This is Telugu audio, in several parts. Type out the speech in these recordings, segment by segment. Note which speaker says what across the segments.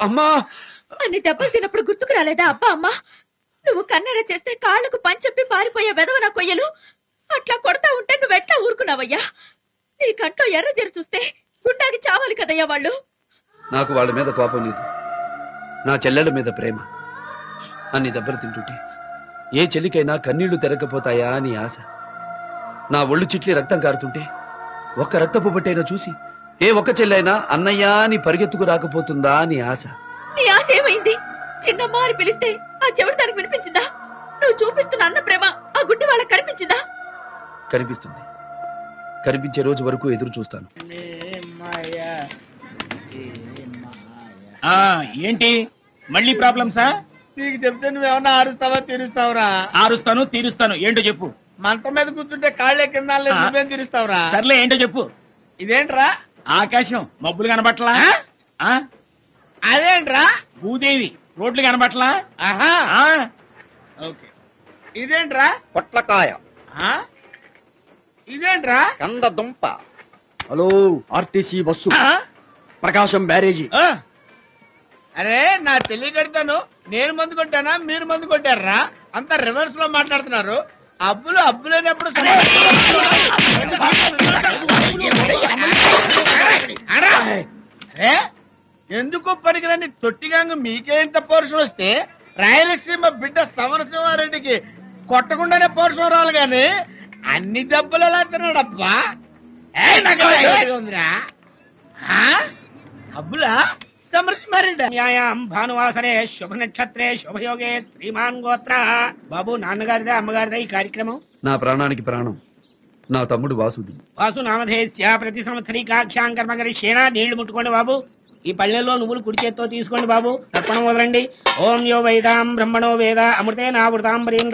Speaker 1: అమ్మా!
Speaker 2: అన్ని దెబ్బలు తిన్నప్పుడు గుర్తుకు రాలేదా అబ్బా అమ్మ? నువ్వు కన్నెర చేస్తే కాళ్ళకు పంచెప్పి పారిపోయే వెదవన కొయ్యలు? అట్లా కొడతా ఉంటే నువ్వెట్లా ఊరుకున్నావయ్యా? నీ కంట్లో ఎర్ర జరి చూస్తే గుండాకి చావాలి కదయ్యా వాళ్ళు?
Speaker 1: నాకు వాళ్ళ మీద కోపం లేదు. నా చెల్లెల మీద ప్రేమ. అన్ని దెబ్బలు తింటుంటే ఏ చెల్లికైనా కన్నీళ్ళు తెరకపోతాయా అని ఆశ. నా ఒళ్ళు చిట్లి రక్తం కారుతుంటే ఒక్క రక్తపు బట్టైనా చూసి ఏ ఒక్క చెల్లైనా అన్నయ్య అని పరిగెత్తుకు రాకపోతుందా అని ఆశ.
Speaker 2: నీ ఆశ ఏమైంది? చిన్నమ్మ అని పిలిస్తే ఆ చెవిటి దానికి వినిపించిందా? నువ్వు చూపిస్తున్న అన్న ప్రేమ ఆ గుడ్డి వాళ్ళకి కనిపించిందా?
Speaker 1: కనిపిస్తుంది. కనిపించే రోజు వరకు ఎదురు చూస్తాను.
Speaker 3: ఆ ఏంటి? మళ్ళీ ప్రాబ్లమ్సా
Speaker 4: నీకు చెప్తే నువ్వేమన్నా ఆరుస్తావా తీరుస్తావురా?
Speaker 3: ఆరుస్తాను తీరుస్తాను. ఏంటో చెప్పు.
Speaker 4: మంచం మీద కూర్చుంటే కాళ్ళే కింద లేదు
Speaker 3: ఆ.
Speaker 4: నువ్వేం తీరుస్తావురా?
Speaker 3: సర్లే ఏంటో చెప్పు.
Speaker 4: ఇదేంట్రా?
Speaker 3: ఆకాశం మబ్బులు కనబట్లా?
Speaker 4: అదేంట్రా?
Speaker 3: భూదేవి రోడ్లు కనబట్లా
Speaker 4: ఆహా.
Speaker 3: ఆ? ఓకే.
Speaker 4: ఇదేంట్రా?
Speaker 5: పొట్లకాయ.
Speaker 4: ఆ? ఇదేంట్రా?
Speaker 5: కంద దుంప
Speaker 1: హలో ఆర్టీసీ బస్సు.
Speaker 4: ఆ?
Speaker 1: ప్రకాశం బ్యారేజీ.
Speaker 4: ఆ. అరే నా తెలియకడతాను. నేను మందు కొట్టానా? మీరు మందు కొట్టారా? అంతా రివర్స్లో మాట్లాడుతున్నారు. అబ్బులు అబ్బులేనప్పుడు అరా! అరే ఎందుకు పనికిరండి తొట్టిగాంగ మీకే ఇంత పౌరుషం వస్తే రాయలసీమ బిడ్డ సమరసింహారెడ్డికి కొట్టకుండానే పౌరుషం రావాలి గాని అన్ని దెబ్బలు ఎలా తిన్నాడబ్బా? అబ్బులా?
Speaker 3: భానువాసరే శుభ నక్షత్రే శుభయోగే శ్రీమాన్ గోత్ర. బాబు నాన్నగారిదే అమ్మగారిదే ఈ కార్యక్రమం?
Speaker 1: నా ప్రాణానికి ప్రాణం. నా తమ్ముడు వాసుది
Speaker 3: వాసు నామధేస్య ప్రతి సంవత్సరీకాఖ్యాం కర్మ గరిష్యేనా నీళ్ళు ముట్టుకోండి బాబు. ఈ పళ్ళెల్లో నువ్వులు కుడి చేత్తో తీసుకోండి బాబు. తర్పణం వదలండి. ఓం యో వైదాం బ్రహ్మణో వేద అమృతే నామృతాంబరీం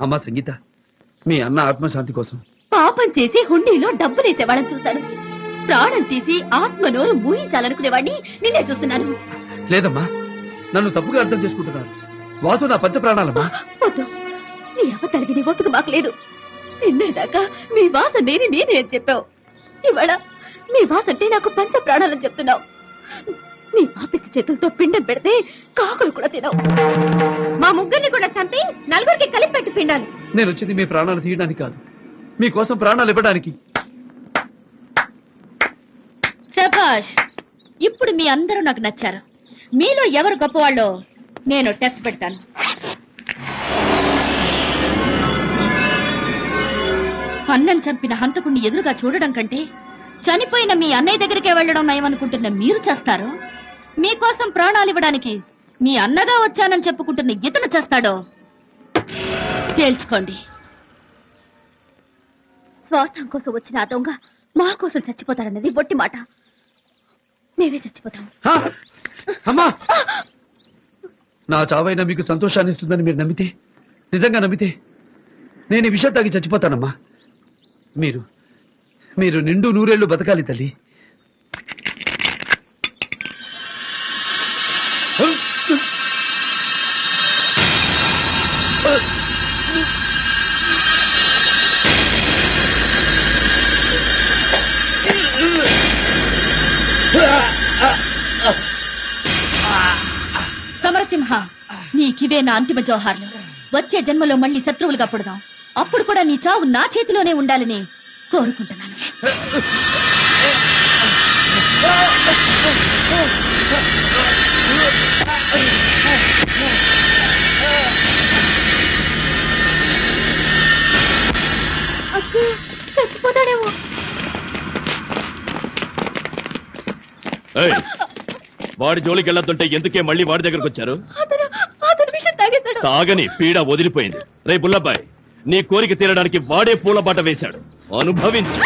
Speaker 1: అమ్మా సంగీత మీ అన్న ఆత్మశాంతి కోసం.
Speaker 2: పాపం చేసి హుండీలో డబ్బులేసే వాళ్ళని చూశాడు. ప్రాణం తీసి ఆత్మ నోరు ఊహించాలనుకునేవాడిని నిన్నే చూస్తున్నాను.
Speaker 1: లేదమ్మా నన్ను తప్పుగా అర్థం చేసుకుంటున్నారు. వాసు నా పంచ ప్రాణాలమ్మా
Speaker 2: వద్దు నీ అబద్ధాలకి నీ ఒట్టుకు మాకు లేదు. నిన్నటిదాకా మీ వాస నేని నేనే అని చెప్పావు. ఇవాళ మీ వాస అంటే నాకు పంచ ప్రాణాలని చెప్తున్నావు. నీ ఆఫీసు చేతులతో పిండం పెడితే కాకులు కూడా తినవు. మా ముగ్గురిని కూడా చంపి నలుగురికి కలిపి పెట్టి పిండాలి.
Speaker 1: నేను వచ్చింది మీ ప్రాణాలు తీయడానికి కాదు. మీకోసం ప్రాణాలు ఇవ్వడానికి.
Speaker 2: శభాష్ ఇప్పుడు మీ అందరూ నాకు నచ్చారు. మీలో ఎవరు గొప్పవాళ్ళో నేను టెస్ట్ పెడతాను. అన్నం చంపిన హంతకుణ్ణి ఎదురుగా చూడడం కంటే చనిపోయిన మీ అన్నయ్య దగ్గరికే వెళ్ళడం నయమనుకుంటున్న మీరు చేస్తారు? మీకోసం ప్రాణాలు ఇవ్వడానికి మీ అన్నగా వచ్చానని చెప్పుకుంటున్న ఇతను చేస్తాడో? తేల్చుకోండి. స్వార్థం కోసం వచ్చిన ఆ దొంగ మా కోసం చచ్చిపోతాడన్నది బొట్టి మాట. మేమే చచ్చిపోతాం.
Speaker 1: అమ్మా! నా చావైనా మీకు సంతోషాన్ని ఇస్తుందని మీరు నమ్మితే నిజంగా నమ్మితే నేను విషయం తాగి చచ్చిపోతానమ్మా. మీరు మీరు నిండు నూరేళ్ళు బతకాలి తల్లి.
Speaker 2: సమరసింహ నీకివే నా అంతిమ జోహార్లు. వచ్చే జన్మలో మళ్ళీ శత్రువులుగా పుడదాం. అప్పుడు కూడా నీ చావు నా చేతిలోనే ఉండాలని కోరుకుంటున్నాను. చచ్చిపోతాడేమో.
Speaker 6: ఏయ్, వాడి జోలికి వెళ్ళొద్దంటే ఎందుకే మళ్ళీ వాడి దగ్గరకు వచ్చారు?
Speaker 2: అతను అతను విషయం తాగేశాడు.
Speaker 6: తాగని పీడ వదిలిపోయింది. రే బుల్లబ్బాయ్ నీ కోరిక తీరడానికి వాడే పూల బాట వేశాడు. అనుభవించు.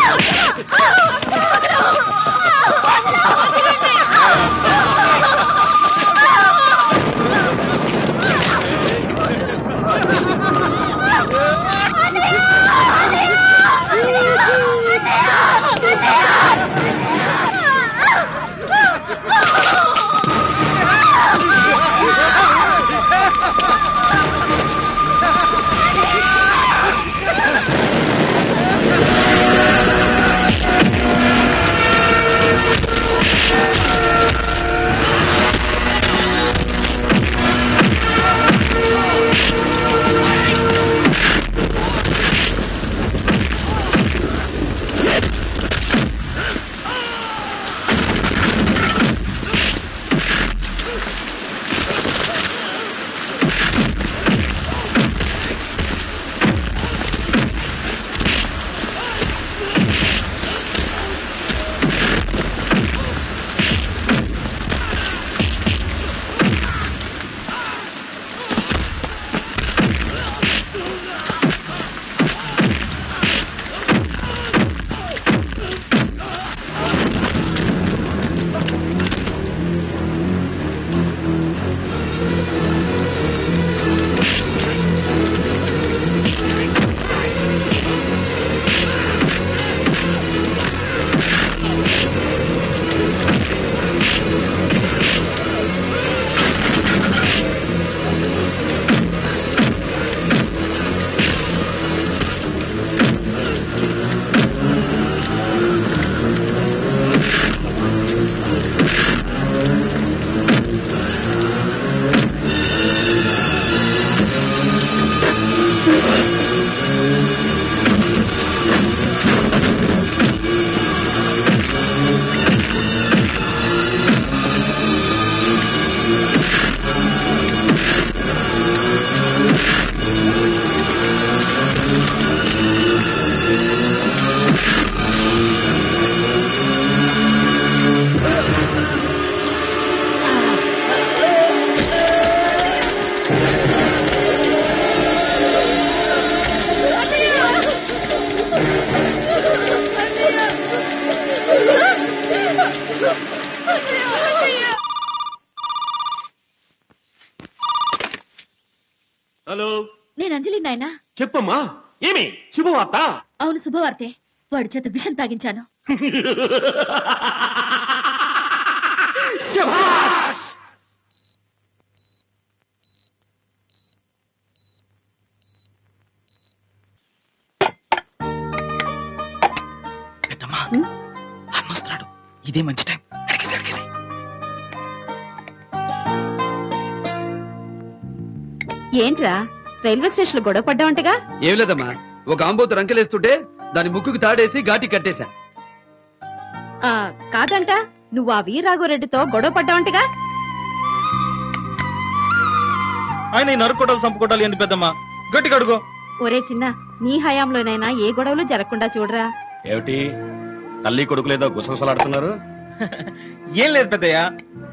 Speaker 6: చెప్పమ్మా. ఏమి? శుభవార్త?
Speaker 2: అవును శుభవార్తే. వాడి చేత విషం తాగించాను!
Speaker 5: పెద్దమ్మా అన్నొస్తున్నాడు ఇదే మంచి టైం. అడిగేసి అడిగేసి
Speaker 2: ఏంట్రా? రైల్వే స్టేషన్లో గొడవ పడ్డావంటగా?
Speaker 1: ఏం లేదమ్మా. ఒక ఆంబోతు రంకెలేస్తుంటే దాని ముక్కుకు తాడేసి ఘాటి కట్టేశా.
Speaker 2: ఆ, కాదంట నువ్వు ఆ వీరాఘవరెడ్డితో గొడవ పడ్డావంటగా?
Speaker 5: ఆయన ఈ నరుక్కోటాలు చంపుకోటాలు ఎందుకు పెద్దమ్మా? గట్టిగా అడుగు.
Speaker 2: ఒరే చిన్న నీ హయాంలోనైనా ఏ గొడవలు జరగకుండా చూడరా.
Speaker 6: ఏమిటి? తల్లి కొడుకులేదో గుసగుసలాడుతున్నారు?
Speaker 5: ఏం లేదు పెద్దయ్య.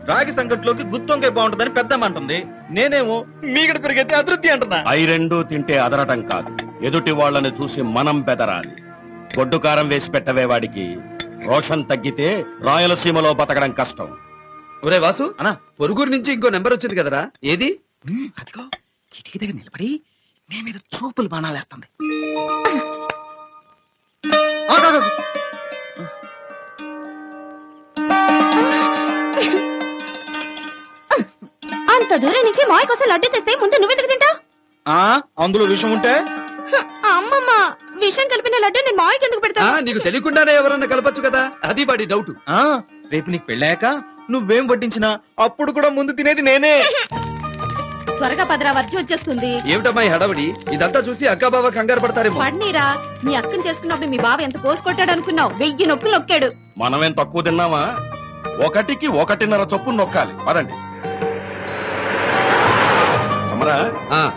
Speaker 5: రాగి సంకట్లోకి గుత్తొంకాయ బాగుంటుందని పెద్దమ్మ అంటుంది నేనేమో మీగడ పెరిగితే అతృప్తి అంటున్నా.
Speaker 6: అయి రెండు తింటే అదరటం కాదు. ఎదుటి వాళ్ళని చూసి మనం బెదరాలి. గొడ్డు కారం వేసి పెట్టవే వాడికి. రోషన్ తగ్గితే రాయలసీమలో బతకడం కష్టం.
Speaker 1: ఒరే వాసు
Speaker 5: అన్నా
Speaker 1: పొరుగురు నుంచి ఇంకో నెంబర్ వచ్చింది కదరా? ఏది?
Speaker 5: అదిగో కిటికీ దగ్గర నిలబడి నీ మీద చూపులు బాణాలేస్తుంది.
Speaker 2: అంత దూరం నుంచి మాయ కోసం లడ్డు తెస్తే ముందు నువ్వెందుకు తింటావు?
Speaker 5: ఆ అందులో విషయం ఉంటే?
Speaker 2: అమ్మమ్మ విషం కలిపిన లడ్డు నేను మాయకి ఎందుకు
Speaker 1: ఆ
Speaker 2: పెడతాను
Speaker 1: నీకు తెలియకుండానే ఎవరన్నా కలపచ్చు కదా? అది వాడి డౌట్.
Speaker 5: ఆ రేపు నీకు పెళ్ళాక నువ్వేం వడ్డించినా అప్పుడు కూడా ముందు తినేది నేనే.
Speaker 2: త్వరగా పదరా వర్జి వచ్చేస్తుంది.
Speaker 1: ఏమిటమ్మా ఈ హడావిడి? ఇదంతా చూసి అక్కా బావ కంగారు పడతారేమో.
Speaker 2: పడ్నీరా నీ అక్కని చేసుకున్నప్పుడు మీ బావ ఎంత కోసుకొట్టాడు అనుకున్నావు వెయ్యి నొప్పులు నొక్కాడు.
Speaker 6: మనమేం తక్కువ తిన్నామా? ఒకటికి ఒకటిన్నర చొప్పున నొక్కాలి. పదండి.
Speaker 1: ఆ,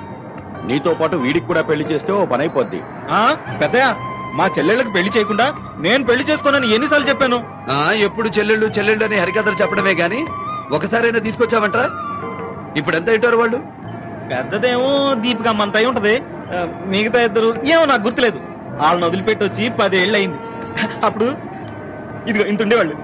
Speaker 6: నీతో పాటు వీడికి కూడా పెళ్ళి చేస్తే ఓ పని అయిపోద్ది.
Speaker 5: ఆ? పెద్దయ్య మా చెల్లెళ్ళకి పెళ్ళి చేయకుండా నేను పెళ్ళి చేసుకోనని ఎన్నిసార్లు చెప్పాను?
Speaker 1: ఆ, ఎప్పుడు చెల్లెళ్ళు చెల్లెళ్ళు అని హరికథలు చెప్పడమే గాని ఒకసారైనా తీసుకొచ్చావంటరా? ఇప్పుడు ఎంత అయింటారు వాళ్ళు?
Speaker 5: పెద్దదేమో దీపిక అమ్మంత అయి ఉంటది. మిగతా ఇద్దరు ఏమో నాకు గుర్తులేదు. వాళ్ళని వదిలిపెట్టి వచ్చి పదేళ్ళు అయింది అప్పుడు ఇదిగో ఇంత ఉండేవాళ్ళు